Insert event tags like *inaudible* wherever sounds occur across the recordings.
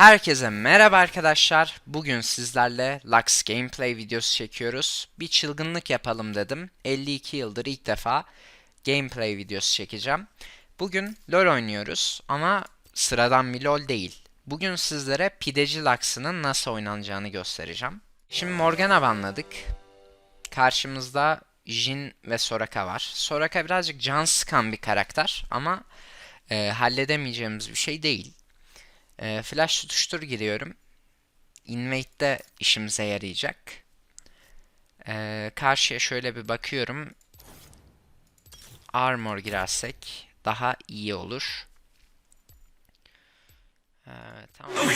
Herkese merhaba arkadaşlar. Bugün sizlerle Lux gameplay videosu çekiyoruz. Bir çılgınlık yapalım dedim. 52 yıldır ilk defa gameplay videosu çekeceğim. Bugün LoL oynuyoruz ama sıradan bir LoL değil. Bugün sizlere Pideci Lux'ının nasıl oynanacağını göstereceğim. Şimdi Morgana banladık. Karşımızda Jin ve Soraka var. Soraka birazcık can sıkan bir karakter ama e, halledemeyeceğimiz bir şey değil. E, flash tutuştur giriyorum. Invade'de işimize yarayacak. E, karşıya şöyle bir bakıyorum. Armor girersek daha iyi olur. E, tamam.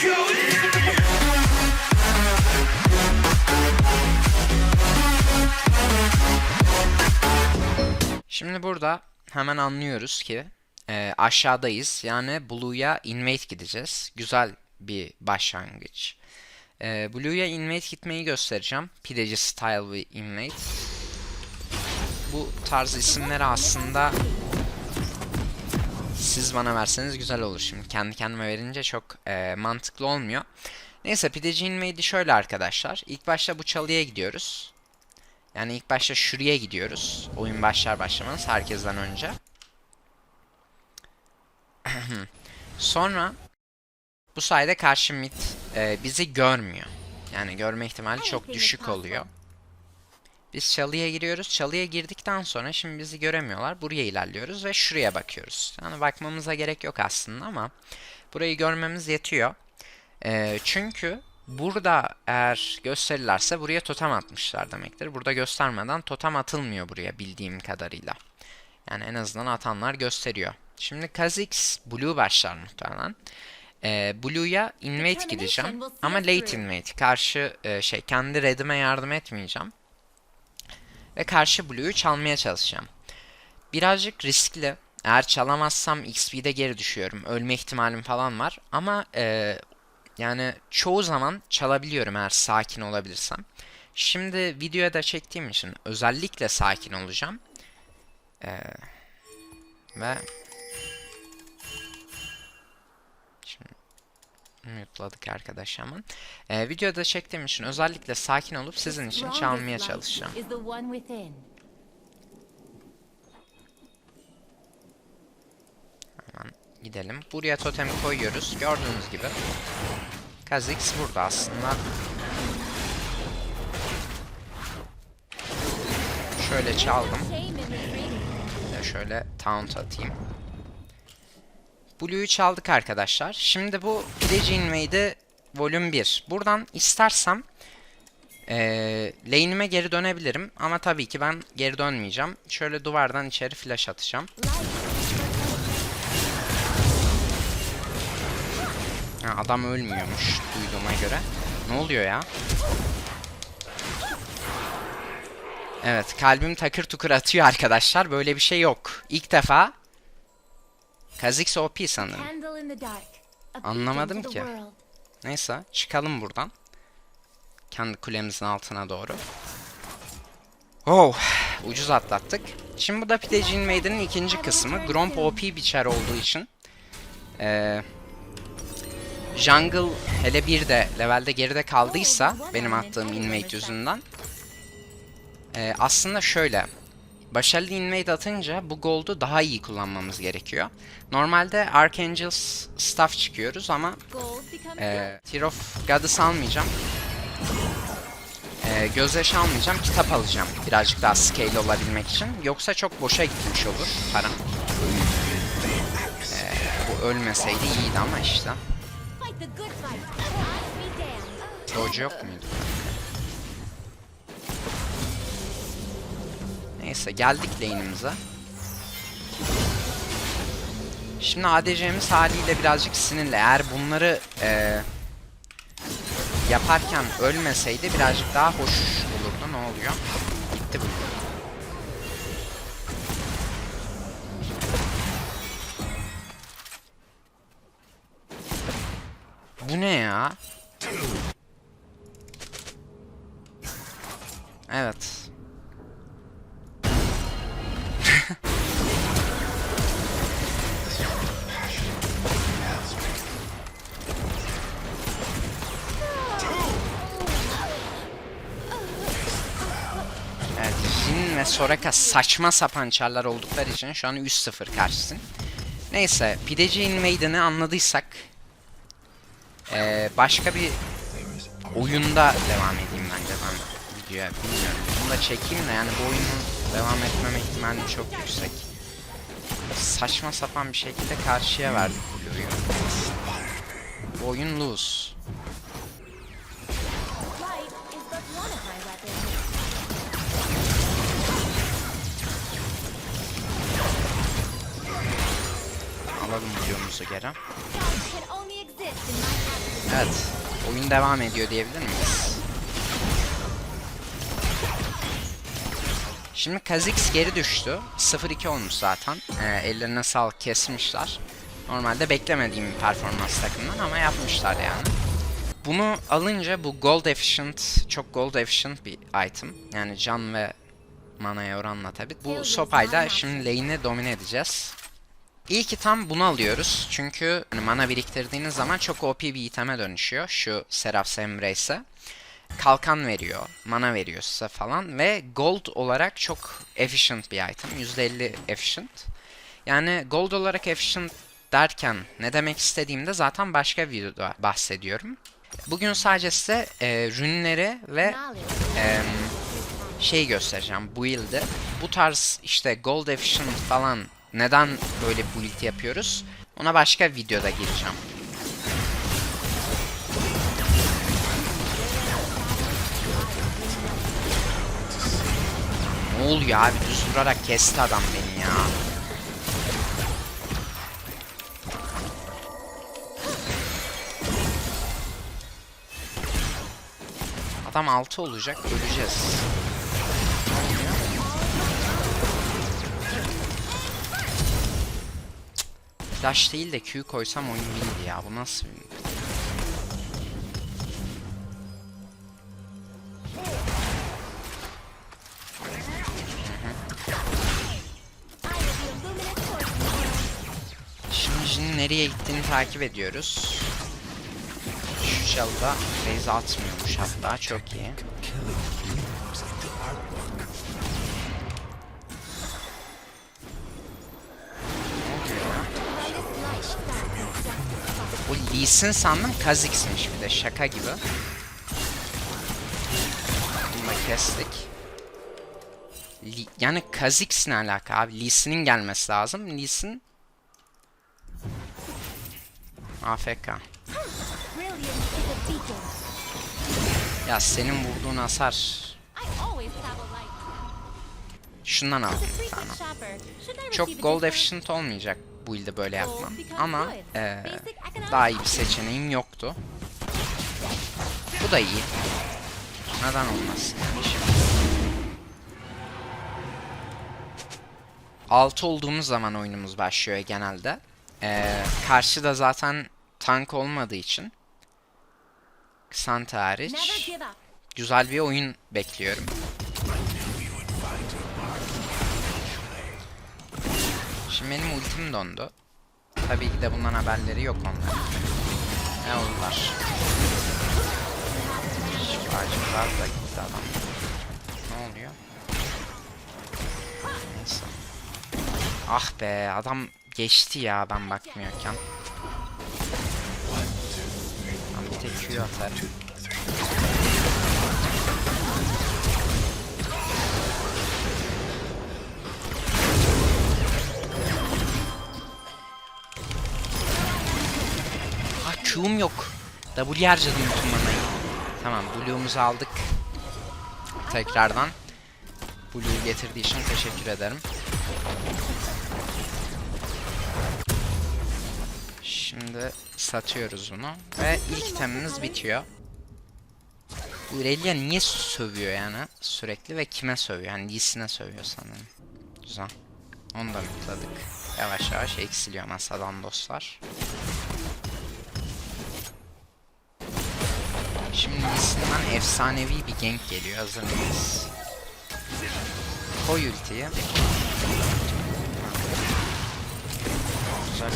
Şimdi burada hemen anlıyoruz ki e, aşağıdayız. Yani Blue'ya invade gideceğiz. Güzel bir başlangıç. E, Blue'ya invade gitmeyi göstereceğim. Pideci Style ve invade. Bu tarz isimleri aslında siz bana verseniz güzel olur şimdi. Kendi kendime verince çok e, mantıklı olmuyor. Neyse pideci invade'i şöyle arkadaşlar. İlk başta bu çalıya gidiyoruz. Yani ilk başta şuraya gidiyoruz. Oyun başlar başlamaz herkesten önce. *clears throat* Sonra bu sayede karşı mid e, bizi görmüyor. Yani görme ihtimali çok düşük oluyor. Biz çalıya giriyoruz. Çalıya girdikten sonra şimdi bizi göremiyorlar. Buraya ilerliyoruz ve şuraya bakıyoruz. Yani bakmamıza gerek yok aslında ama burayı görmemiz yetiyor. E, çünkü burada eğer gösterirlerse buraya totem atmışlar demektir. Burada göstermeden totem atılmıyor buraya bildiğim kadarıyla. Yani en azından atanlar gösteriyor. Şimdi Kha'Zix Blue başlar muhtemelen. Ee, Blue'ya invade gideceğim. Ama late invade. Karşı e, şey kendi redime yardım etmeyeceğim. Ve karşı Blue'yu çalmaya çalışacağım. Birazcık riskli. Eğer çalamazsam XP'de geri düşüyorum. Ölme ihtimalim falan var. Ama e, yani çoğu zaman çalabiliyorum eğer sakin olabilirsem. Şimdi videoya da çektiğim için özellikle sakin olacağım. Ee, ve mute'ladık arkadaş hemen. Ee, videoda çektiğim için özellikle sakin olup sizin için çalmaya çalışacağım. Hemen gidelim. Buraya totemi koyuyoruz. Gördüğünüz gibi. Kha'Zix burada aslında. Şöyle çaldım. Şöyle taunt atayım. Blue'yu çaldık arkadaşlar. Şimdi bu Pidgey Invade'i Volume 1. Buradan istersem ee, lane'ime geri dönebilirim. Ama tabii ki ben geri dönmeyeceğim. Şöyle duvardan içeri flash atacağım. Ha, adam ölmüyormuş duyduğuma göre. Ne oluyor ya? Evet kalbim takır tukur atıyor arkadaşlar. Böyle bir şey yok. İlk defa Kha'Zix OP sanırım. Anlamadım ki. Neyse çıkalım buradan. Kendi kulemizin altına doğru. Oh ucuz atlattık. Şimdi bu da Pidgey Maiden'in ikinci kısmı. Gromp OP biçer olduğu için. Ee, Jungle hele bir de levelde geride kaldıysa benim attığım invade yüzünden. ee, aslında şöyle. Başarılı invade atınca bu gold'u daha iyi kullanmamız gerekiyor. Normalde Archangel staff çıkıyoruz ama ee, Tear of Goddess almayacağım. Ee, gözyaşı almayacağım, kitap alacağım. Birazcık daha scale olabilmek için. Yoksa çok boşa gitmiş olur param. Ee, bu ölmeseydi iyiydi ama işte. Doge yok muydu? Neyse geldik lane'imize. Şimdi ADC'miz haliyle birazcık sinirli. Eğer bunları eee, yaparken ölmeseydi birazcık daha hoş olurdu. Ne oluyor? Gitti bu. Bu ne ya? Evet. Soraka saçma sapan çarlar oldukları için şu an 3-0 karşısın. Neyse Pideci Invaden'ı anladıysak ee, başka bir oyunda devam edeyim bence ben videoya bilmiyorum. Bunu da çekeyim de yani bu oyunun devam etmeme ihtimali çok yüksek. Saçma sapan bir şekilde karşıya verdik Blue'yu. Bu oyun lose. Alalım Blue'umuzu geri. Evet. Oyun devam ediyor diyebilir miyiz? Şimdi Kha'Zix geri düştü. 0-2 olmuş zaten. Ee, ellerine sağlık kesmişler. Normalde beklemediğim bir performans takımdan ama yapmışlar yani. Bunu alınca bu gold efficient, çok gold efficient bir item. Yani can ve manaya oranla tabi. Bu sopayla şimdi lane'i domine edeceğiz. İyi ki tam bunu alıyoruz. Çünkü hani mana biriktirdiğiniz zaman çok OP bir iteme dönüşüyor. Şu Seraph's Embrace'e. Kalkan veriyor, mana veriyor size falan ve gold olarak çok efficient bir item. %50 efficient. Yani gold olarak efficient derken ne demek istediğimde zaten başka videoda bahsediyorum. Bugün sadece size e, rünleri ve Knowledge. Eee şey göstereceğim build'i. Bu tarz işte gold efficient falan neden böyle build yapıyoruz? Ona başka videoda gireceğim. Ne oluyor abi düz vurarak kesti adam beni ya. Adam 6 olacak öleceğiz. Flash değil de Q koysam oyun bildi ya. Bu nasıl bir... Şimdi nereye gittiğini takip ediyoruz. Şu çalıda base atmıyormuş hatta çok iyi. Bu Lee Sin sandım Kha'Zix'miş bir de şaka gibi. Bunu da kestik. Li- yani ne alaka abi? Lee Sin'in gelmesi lazım. Lee Sin... AFK. Ya senin vurduğun hasar... Şundan al I Çok gold efficient olmayacak bu ilde böyle yapmam. Ama economic daha iyi bir seçeneğim yoktu. Bu da iyi. Neden yani şimdi? 6 olduğumuz zaman oyunumuz başlıyor genelde. Eee karşıda zaten tank olmadığı için give up. güzel bir oyun bekliyorum. Şimdi benim ultim dondu. Tabii ki de bundan haberleri yok onların. Ne oldular? Şifacılar da gitti adam. Ne oluyor? Neyse. Ah be adam geçti ya ben bakmıyorken. Ben bir tek Q atarım. Q'um yok. W harcadım bütün manayı. Tamam Blue'umuzu aldık. Tekrardan. Blue'yu getirdiği için teşekkür ederim. Şimdi satıyoruz bunu. Ve ilk itemimiz bitiyor. Bu Irelia niye sövüyor yani sürekli ve kime sövüyor? Yani Lee'sine sövüyor sanırım. Güzel. Onu da mutladık. Yavaş yavaş eksiliyor masadan dostlar. Lee'sinden efsanevi bir gank geliyor. Hazır mıyız? Koy ultiyi. Güzel.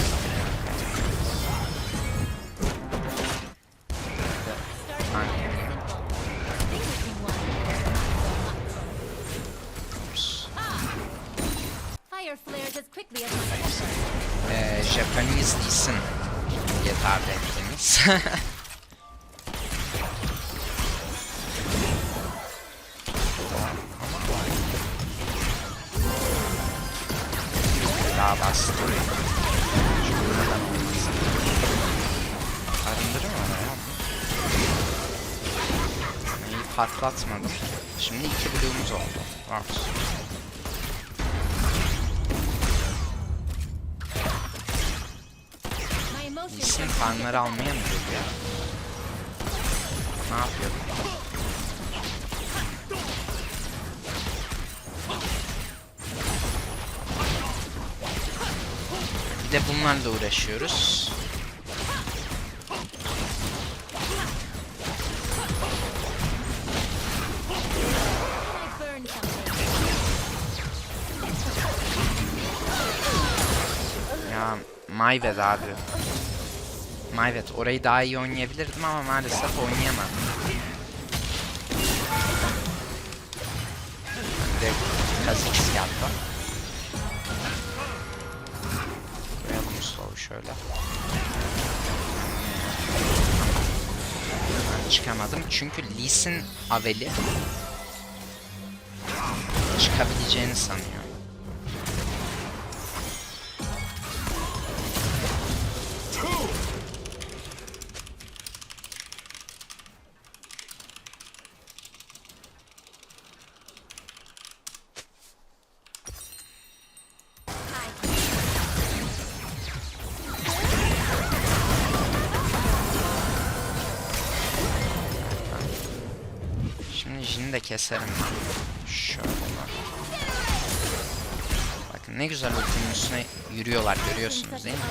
Tank geliyor. Dignity one. Vururuz. Şuradan olmasın. Arındırır mı oraya? İyi patlatmadım. Şimdi iki bloğumuz oldu. Emotions. İsim farmları almaya mı geliyor? Ne yapıyor? Bir de bunlarla uğraşıyoruz. Ya Mayvet abi. Mayvet orayı daha iyi oynayabilirdim ama maalesef oynayamadım. Bir de Kha'Zix geldi. Şöyle. Ben çıkamadım çünkü Lee Sin Aveli çıkabileceğini sanıyor. Keserim. Şöyle bak. Bakın ne güzel ultinin üstüne yürüyorlar görüyorsunuz değil mi?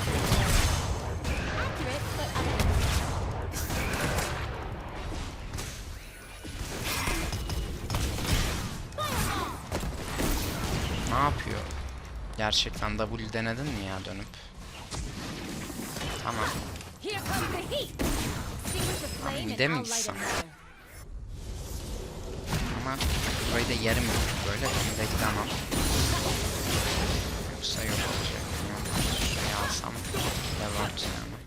Ne yapıyor? Gerçekten W denedin mi ya dönüp? Tamam. here comes the Ama burayı da yarım yapıp böyle de gidemem. Yoksa yok olacak. Yok. Şurayı alsam devam yani.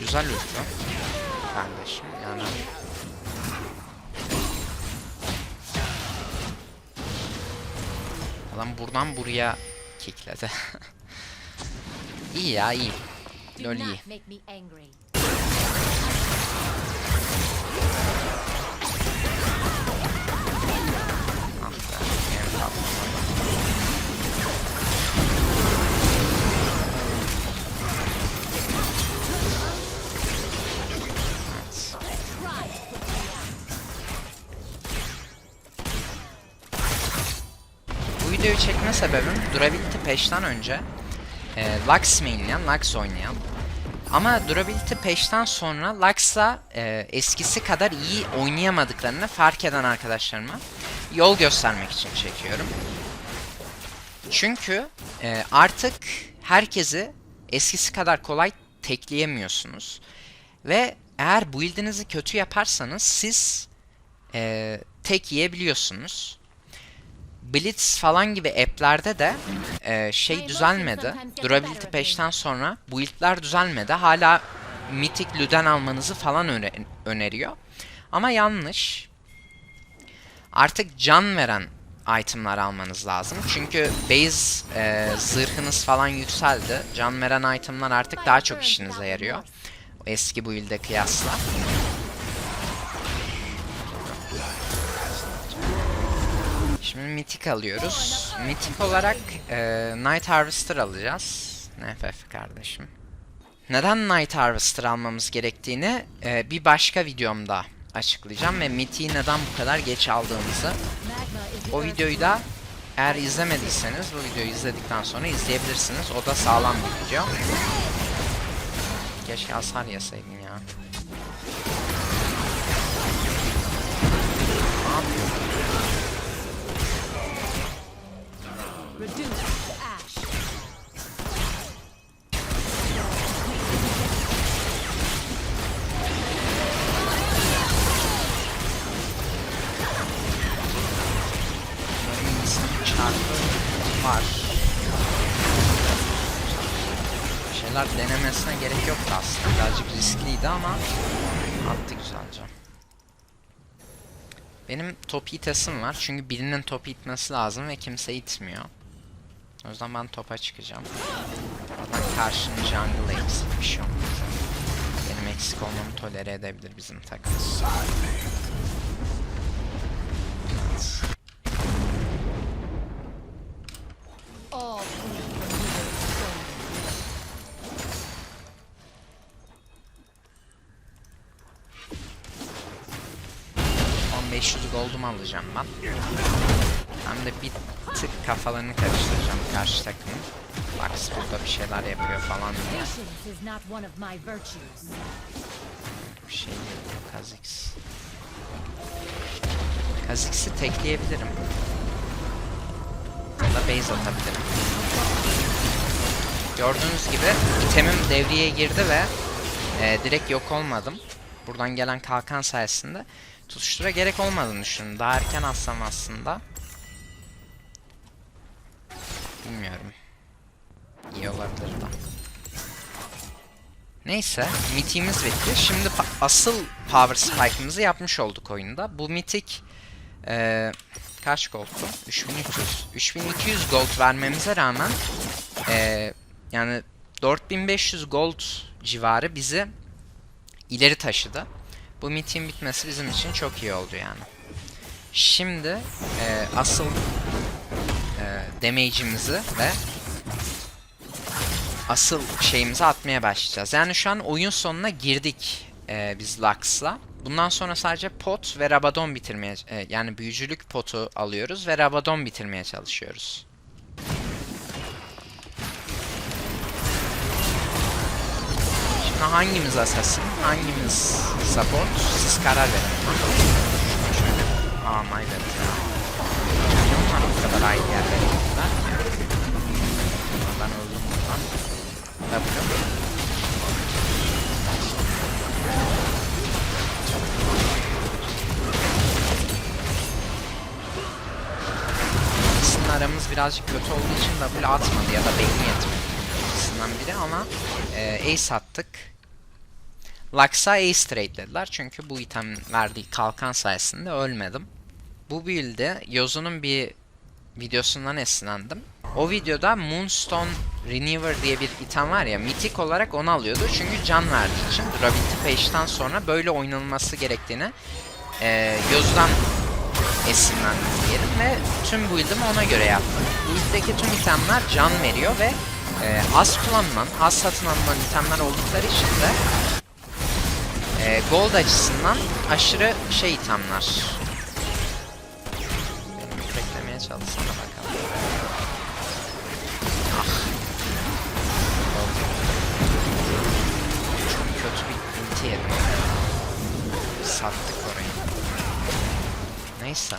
Güzel ulti. Kardeşim yani. Adam buradan buraya kickledi. *laughs* iyi ya iyi. Lol iyi. Çekme sebebim Durability Patch'ten önce e, Lux mainleyen, Lux oynayan ama Durability Patch'ten sonra Lux'la e, eskisi kadar iyi oynayamadıklarını fark eden arkadaşlarıma yol göstermek için çekiyorum. Çünkü e, artık herkesi eskisi kadar kolay tekleyemiyorsunuz. Ve eğer build'inizi kötü yaparsanız siz e, tek yiyebiliyorsunuz. Blitz falan gibi app'lerde de e, şey düzelmedi. Durability patch'ten sonra build'ler düzelmedi. Hala Mythic Luden almanızı falan öne- öneriyor. Ama yanlış. Artık can veren itemlar almanız lazım. Çünkü base e, zırhınız falan yükseldi. Can veren itemlar artık daha çok işinize yarıyor. Eski build'e kıyasla. Şimdi Mythic alıyoruz. Mythic olarak e, Night Harvester alacağız. NFF kardeşim. Neden Night Harvester almamız gerektiğini e, bir başka videomda açıklayacağım ve Mythic'i neden bu kadar geç aldığımızı. O videoyu da eğer izlemediyseniz bu videoyu izledikten sonra izleyebilirsiniz. O da sağlam bir video. Keşke hasar yeseydim Benim top itesim var çünkü birinin top itmesi lazım ve kimse itmiyor. O yüzden ben topa çıkacağım. Zaten karşının jungle eksik bir şey olmaz. Benim eksik olmamı tolere edebilir bizim takım. 1500 goldumu alacağım ben. Hem de bir tık kafalarını karıştıracağım karşı takımın. Lux burada bir şeyler yapıyor falan diye. Bir şey geliyor Kha'Zix. Kha'Zix'i tekleyebilirim. Ya da base atabilirim. Gördüğünüz gibi itemim devreye girdi ve e, direkt yok olmadım. Buradan gelen kalkan sayesinde tutuştura gerek olmadığını düşündüm. Daha erken atsam aslında. Bilmiyorum. İyi olabilir de. Neyse, mitikimiz bitti. Şimdi asıl power spike'ımızı yapmış olduk oyunda. Bu mitik eee kaç gold'tu? 3300. 3200 gold vermemize rağmen eee yani 4500 gold civarı bizi ileri taşıdı. Bu mitin bitmesi bizim için çok iyi oldu yani. Şimdi eee, asıl eee damage'imizi ve asıl şeyimizi atmaya başlayacağız. Yani şu an oyun sonuna girdik eee, biz Lux'la. Bundan sonra sadece pot ve Rabadon bitirmeye e, yani büyücülük potu alıyoruz ve Rabadon bitirmeye çalışıyoruz. Şimdi hangimiz assassin, hangimiz support siz karar verin. Şöyle, aa my bad ya. Niye onlar bu kadar aynı yerlere gittiler? Ben öldüm buradan. W. Aramız birazcık kötü olduğu için W atmadı ya da beyni yetmedi. İkisinden biri ama e, Ace attık. Lux'a Ace trade'lediler çünkü bu item verdiği kalkan sayesinde ölmedim. Bu build'de Yozu'nun bir videosundan esinlendim. O videoda Moonstone Renewer diye bir item var ya, mitik olarak onu alıyordu. Çünkü can verdiği için Durability Page'den sonra böyle oynanılması gerektiğini e, Yozu'dan esinlendim diyelim ve tüm build'imi ona göre yaptım. Build'deki tüm itemler can veriyor ve e, az kullanılan, az satın alınan itemler oldukları için de e, gold açısından aşırı şey itemler. Benim beklemeye çalışsana bakalım. Ah. Çok kötü bir ulti yedim. Sattık orayı. Neyse.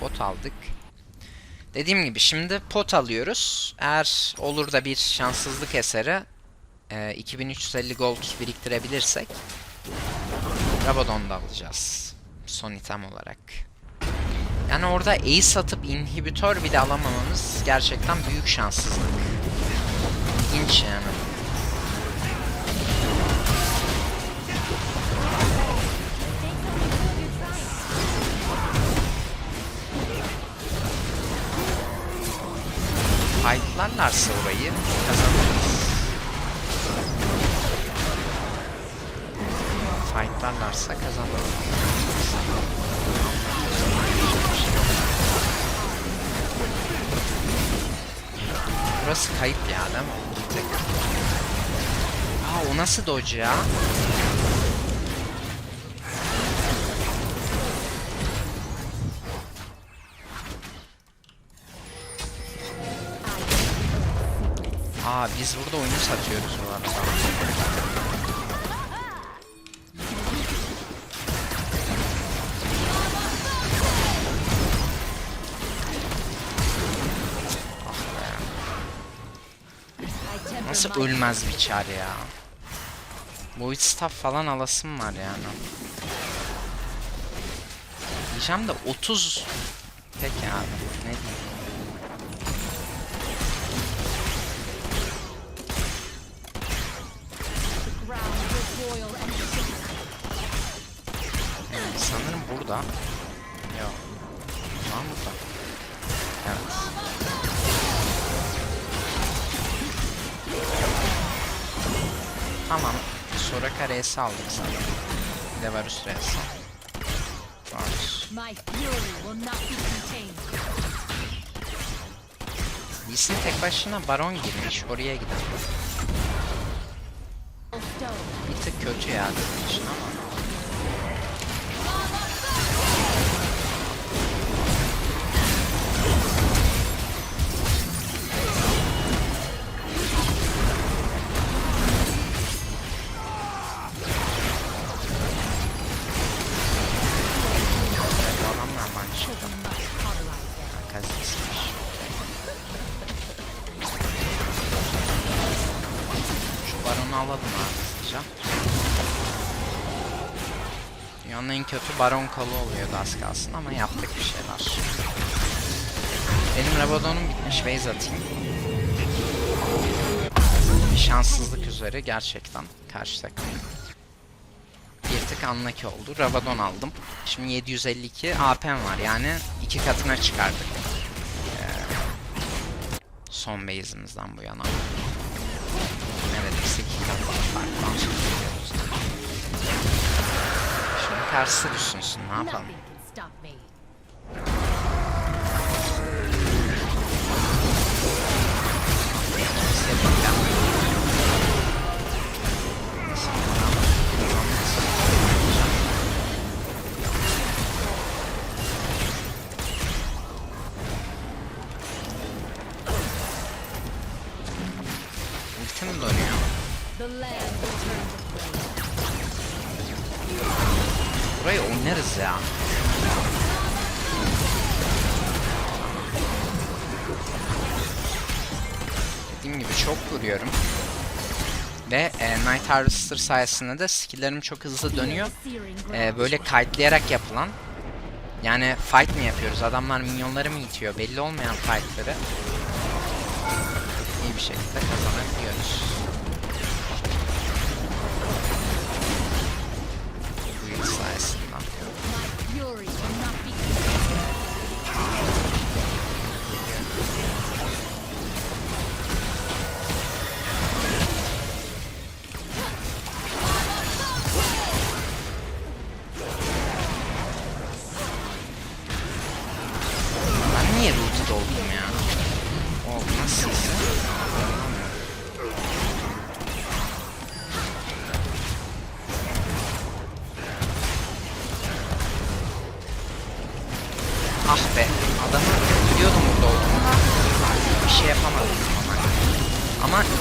Pot aldık. Dediğim gibi şimdi pot alıyoruz. Eğer olur da bir şanssızlık eseri e, 2350 gold biriktirebilirsek Rabadon da alacağız. Son item olarak. Yani orada ace atıp inhibitör bile alamamamız gerçekten büyük şanssızlık. İlginç yani. Fightlarlarsa orayı kazanırız. Fightlarlarsa kazanırız. Burası kayıp ya değil mi? Aa o nasıl dodge ya? Biz burada oyunu satıyoruz bu Nasıl ölmez bir çar ya? Void staff falan alasım var yani. Diyeceğim de 30 Peki abi ne diyeyim. Burada. Yok. Var mı burada? Evet. Tamam. Soraka R'si aldık sanırım. Bir de Varus R'si. Varus. Sin tek başına Baron girmiş. Oraya gidelim. Bir tık kötü ya için ama. Baron kolu oluyordu az kalsın ama yaptık bir şeyler. Benim Rabadon'um bitmiş base atayım. Bir şanssızlık üzere gerçekten karşı takım. Bir tık anlaki oldu. Rabadon aldım. Şimdi 752 AP'm var yani iki katına çıkardık. Ee, son base'imizden bu yana. Evet biz iki kat farktan çıkıyoruz. Karşısı düşünsün ne yapalım. Dediğim gibi çok vuruyorum. Ve e, Night Harvester sayesinde de skill'lerim çok hızlı dönüyor. E, böyle kayıtlayarak yapılan yani fight mi yapıyoruz? Adamlar minyonları mı itiyor? Belli olmayan fightları iyi bir şekilde kazanabiliyoruz.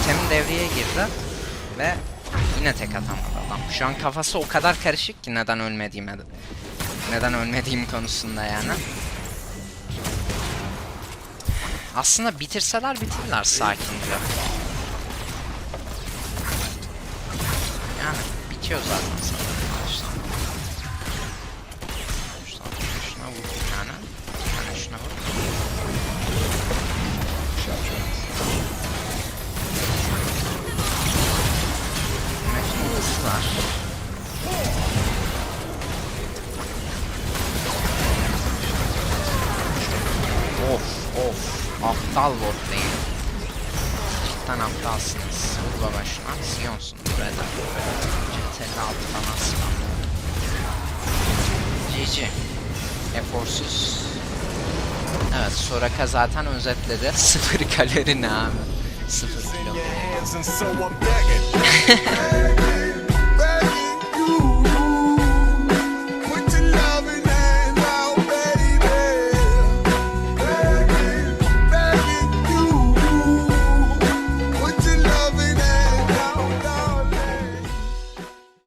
İtemin devreye girdi ve yine tek atamadı adam. Şu an kafası o kadar karışık ki neden ölmediğime neden ölmediğim konusunda yani. Aslında bitirseler bitirirler sakince. Yani bitiyor zaten var. Of of. Aptal bot lane. Cidden aptalsınız. Vur baba şuna. Sion'sun burada. CTRL 6 falan spam. GG. Eforsuz. Evet Soraka zaten özetledi. *laughs* Sıfır kalori ne abi? Sıfır kilo. *laughs*